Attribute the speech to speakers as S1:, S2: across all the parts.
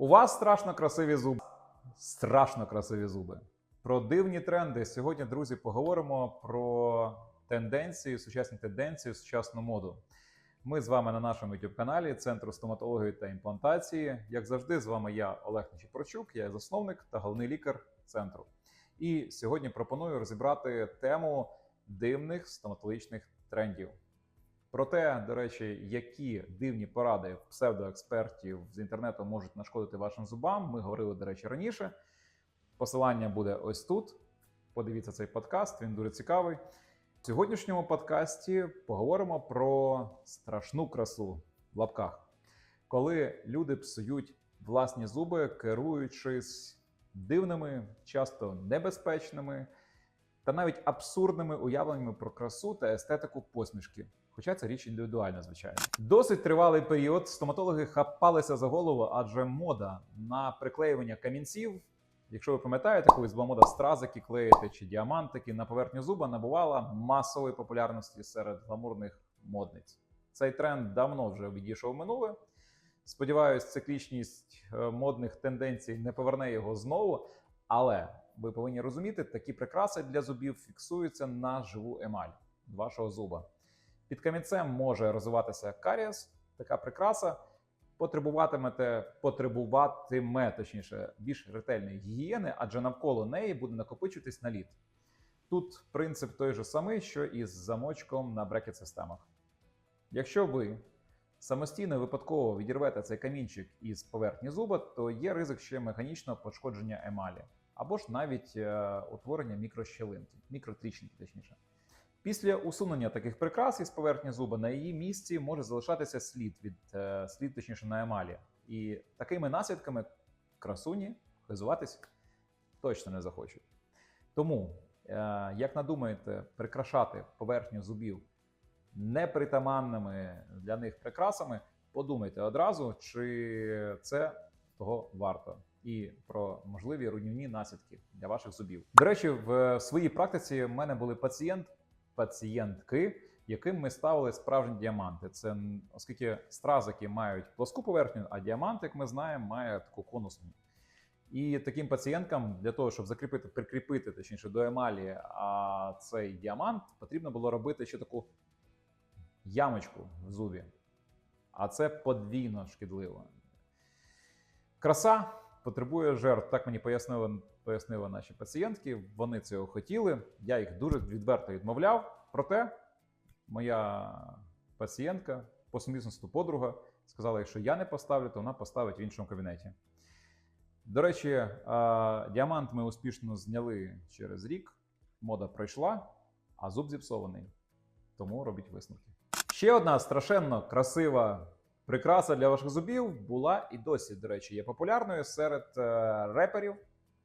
S1: У вас страшно красиві зуби. Страшно красиві зуби. Про дивні тренди. Сьогодні, друзі, поговоримо про тенденції, сучасні тенденції, сучасну моду. Ми з вами на нашому youtube каналі Центру стоматології та імплантації. Як завжди, з вами я, Олег Нечіпорчук, я засновник та головний лікар центру. І сьогодні пропоную розібрати тему дивних стоматологічних трендів. Про те, до речі, які дивні поради псевдоекспертів з інтернету можуть нашкодити вашим зубам, ми говорили, до речі, раніше. Посилання буде ось тут. Подивіться цей подкаст, він дуже цікавий. В сьогоднішньому подкасті поговоримо про страшну красу в лапках, коли люди псують власні зуби, керуючись дивними, часто небезпечними та навіть абсурдними уявленнями про красу та естетику посмішки. Хоча це річ індивідуальна, звичайно. Досить тривалий період стоматологи хапалися за голову, адже мода на приклеювання камінців. Якщо ви пам'ятаєте, колись була мода стразики клеїти чи діамантики на поверхню зуба набувала масової популярності серед гламурних модниць. Цей тренд давно вже відійшов минуле. Сподіваюсь, циклічність е, модних тенденцій не поверне його знову. Але ви повинні розуміти, такі прикраси для зубів фіксуються на живу емаль вашого зуба. Під камінцем може розвиватися карієс, така прикраса. Потребуватимете, потребуватиме точніше більш ретельної гігієни, адже навколо неї буде накопичуватись наліт. Тут принцип той же самий, що і з замочком на брекет-системах. Якщо ви самостійно випадково відірвете цей камінчик із поверхні зуба, то є ризик ще механічного пошкодження емалі, або ж навіть е, утворення мікрощелинки, мікротрічники, точніше. Після усунення таких прикрас із поверхні зуба на її місці може залишатися слід від е, слід, точніше, на емалі. І такими наслідками красуні хизуватись точно не захочуть. Тому, е, як надумаєте, прикрашати поверхню зубів непритаманними для них прикрасами, подумайте одразу, чи це того варто. І про можливі руйнівні наслідки для ваших зубів. До речі, в своїй практиці в мене були пацієнт, пацієнтки, яким ми ставили справжні діаманти. Це оскільки стразики мають плоску поверхню, а діамант, як ми знаємо, має таку конусну. І таким пацієнткам для того, щоб закріпити, прикріпити точніше до емалі а цей діамант, потрібно було робити ще таку ямочку в зубі. А це подвійно шкідливо. Краса потребує жертв. Так мені пояснили, пояснили наші пацієнтки. Вони цього хотіли. Я їх дуже відверто відмовляв. Проте моя пацієнтка, по сумісництву подруга, сказала, якщо я не поставлю, то вона поставить в іншому кабінеті. До речі, діамант ми успішно зняли через рік. Мода пройшла, а зуб зіпсований. Тому робіть висновки. Ще одна страшенно красива прикраса для ваших зубів була і досі, до речі, є популярною серед е, реперів.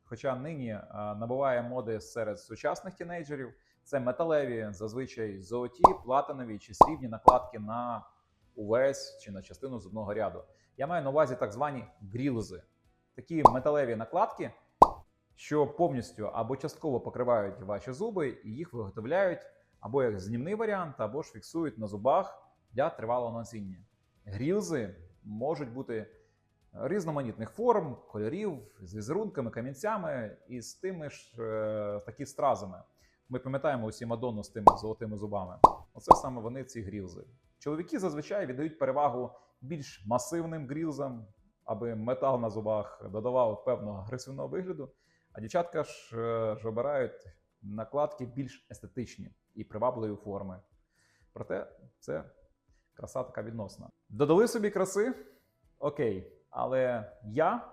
S1: Хоча нині е, набуває моди серед сучасних тінейджерів. Це металеві, зазвичай золоті, платинові чи срібні накладки на увесь чи на частину зубного ряду. Я маю на увазі так звані грілзи. Такі металеві накладки, що повністю або частково покривають ваші зуби, і їх виготовляють або як знімний варіант, або ж фіксують на зубах для тривалого носіння. Грілзи можуть бути різноманітних форм, кольорів, з візерунками, камінцями і з тими ж е, такі стразами. Ми пам'ятаємо усі Мадонну з тими золотими зубами. Оце саме вони ці грілзи. Чоловіки зазвичай віддають перевагу більш масивним грілзам, аби метал на зубах додавав певного агресивного вигляду. А дівчатка ж, е, ж обирають накладки більш естетичні і привабливі форми. Проте це краса така відносна. Додали собі краси? Окей. Але я,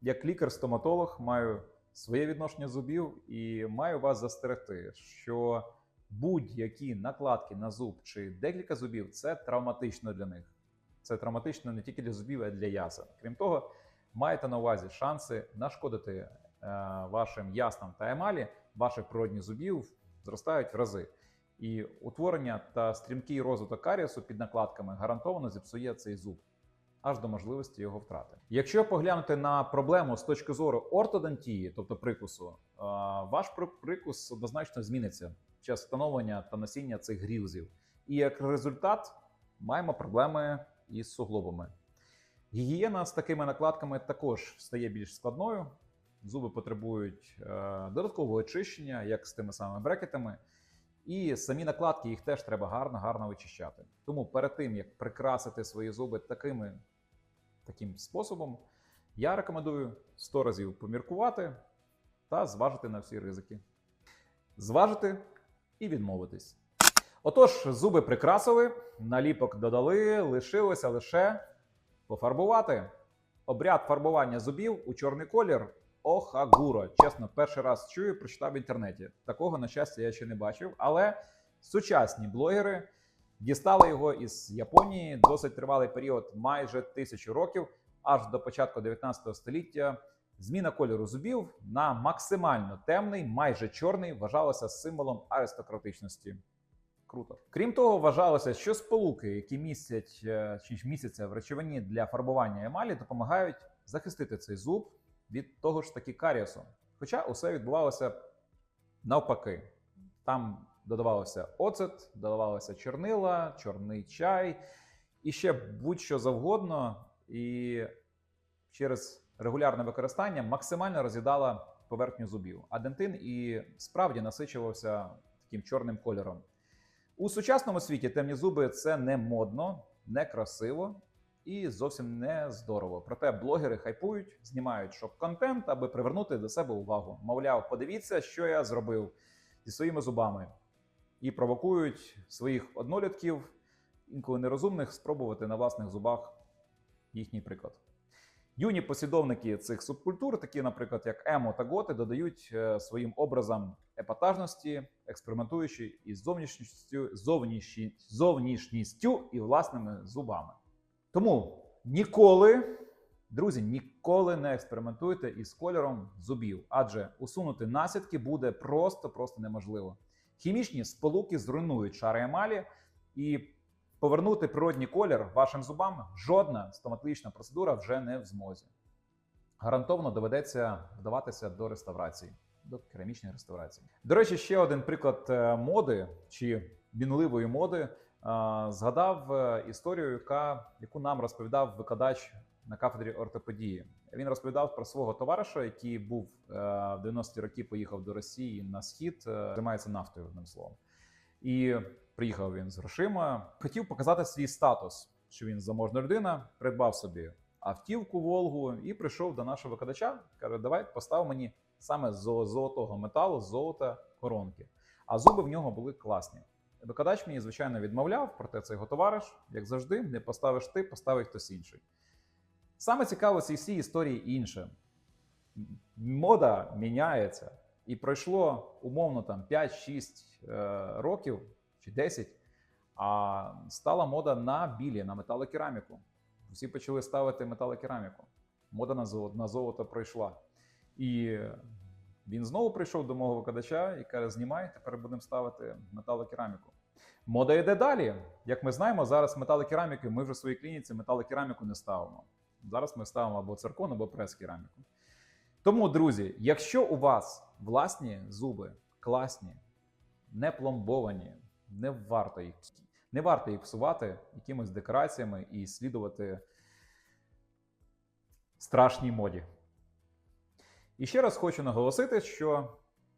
S1: як лікар-стоматолог, маю своє відношення зубів і маю вас застерегти, що будь-які накладки на зуб чи декілька зубів це травматично для них. Це травматично не тільки для зубів, а й для ясен. Крім того, маєте на увазі шанси нашкодити е, вашим яснам та емалі, ваших природних зубів зростають в рази. І утворення та стрімкий розвиток карієсу під накладками гарантовано зіпсує цей зуб аж до можливості його втрати. Якщо поглянути на проблему з точки зору ортодонтії, тобто прикусу, е, ваш прикус однозначно зміниться під час встановлення та носіння цих грілзів. І як результат маємо проблеми із суглобами. Гігієна з такими накладками також стає більш складною. Зуби потребують е, додаткового очищення, як з тими самими брекетами. І самі накладки їх теж треба гарно, гарно вичищати. Тому перед тим, як прикрасити свої зуби такими, таким способом, я рекомендую 100 разів поміркувати та зважити на всі ризики. Зважити і відмовитись. Отож, зуби прикрасили, наліпок додали, лишилося лише пофарбувати. Обряд фарбування зубів у чорний колір Охагуро. Чесно, перший раз чую, прочитав в інтернеті. Такого, на щастя, я ще не бачив. Але сучасні блогери дістали його із Японії досить тривалий період, майже тисячу років, аж до початку 19 століття. Зміна кольору зубів на максимально темний, майже чорний, вважалася символом аристократичності. Круто. Крім того, вважалося, що сполуки, які містять е, чи ж містяться в речовині для фарбування емалі, допомагають захистити цей зуб від того ж таки карієсу. Хоча усе відбувалося навпаки. Там додавалося оцет, додавалося чорнила, чорний чай і ще будь-що завгодно. І через регулярне використання максимально роз'їдала поверхню зубів. А дентин і справді насичувався таким чорним кольором. У сучасному світі темні зуби це не модно, не красиво і зовсім не здорово. Проте блогери хайпують, знімають шок-контент, аби привернути до себе увагу. Мовляв, подивіться, що я зробив зі своїми зубами, і провокують своїх однолітків, інколи нерозумних, спробувати на власних зубах їхній приклад. Юні послідовники цих субкультур, такі, наприклад, як Емо та Готи, додають е, своїм образам епатажності, експериментуючи із зовнішністю, зовнішністю і власними зубами. Тому ніколи, друзі, ніколи не експериментуйте із кольором зубів, адже усунути наслідки буде просто-просто неможливо. Хімічні сполуки зруйнують шари емалі і повернути природній колір вашим зубам жодна стоматологічна процедура вже не в змозі. Гарантовано доведеться вдаватися до реставрації, до керамічної реставрації. До речі, ще один приклад е, моди чи мінливої моди. Згадав е, історію, яка, яку нам розповідав викладач на кафедрі ортопедії. Він розповідав про свого товариша, який був е, в 90-ті роки, поїхав до Росії на схід, е, займається нафтою, одним словом. І приїхав він з грошима. Хотів показати свій статус, що він заможна людина, придбав собі автівку Волгу і прийшов до нашого викладача. каже: Давай постав мені саме з золотого металу, золота коронки. А зуби в нього були класні. Викладач мені, звичайно, відмовляв, проте це його товариш, як завжди, не поставиш ти, поставить хтось інший. Саме цікаво цій всій історії інше. Мода міняється. І пройшло умовно там 5-6 е, років чи 10, а стала мода на білі, на металокераміку. Всі почали ставити металокераміку. Мода на золото пройшла. І він знову прийшов до мого викладача і каже: знімай, тепер будемо ставити металокераміку. Мода йде далі. Як ми знаємо, зараз металокераміки, ми вже в своїй клініці металокераміку не ставимо. Зараз ми ставимо або циркон, або прес-кераміку. Тому, друзі, якщо у вас власні зуби класні, не пломбовані, не варто їх, не варто їх псувати якимись декораціями і слідувати страшній моді. І ще раз хочу наголосити, що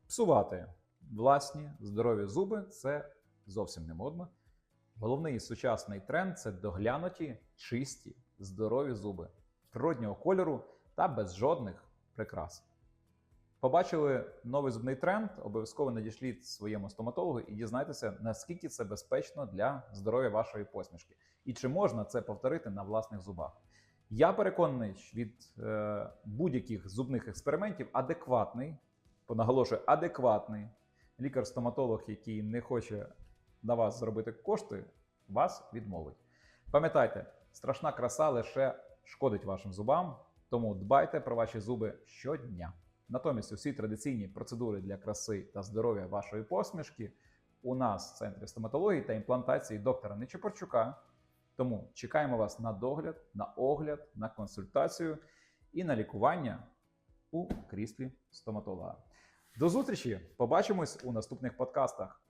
S1: псувати власні здорові зуби це зовсім не модно. Головний сучасний тренд це доглянуті, чисті, здорові зуби природнього кольору та без жодних прикрас. Побачили новий зубний тренд, обов'язково надішліть своєму стоматологу і дізнайтеся, наскільки це безпечно для здоров'я вашої посмішки, і чи можна це повторити на власних зубах. Я переконаний, що від е, будь-яких зубних експериментів адекватний, понаголошую, адекватний лікар-стоматолог, який не хоче на вас зробити кошти, вас відмовить. Пам'ятайте, страшна краса лише шкодить вашим зубам, тому дбайте про ваші зуби щодня. Натомість усі традиційні процедури для краси та здоров'я вашої посмішки у нас в центрі стоматології та імплантації доктора Нечепорчука. Тому чекаємо вас на догляд, на огляд, на консультацію і на лікування у кріслі стоматолога. До зустрічі! Побачимось у наступних подкастах.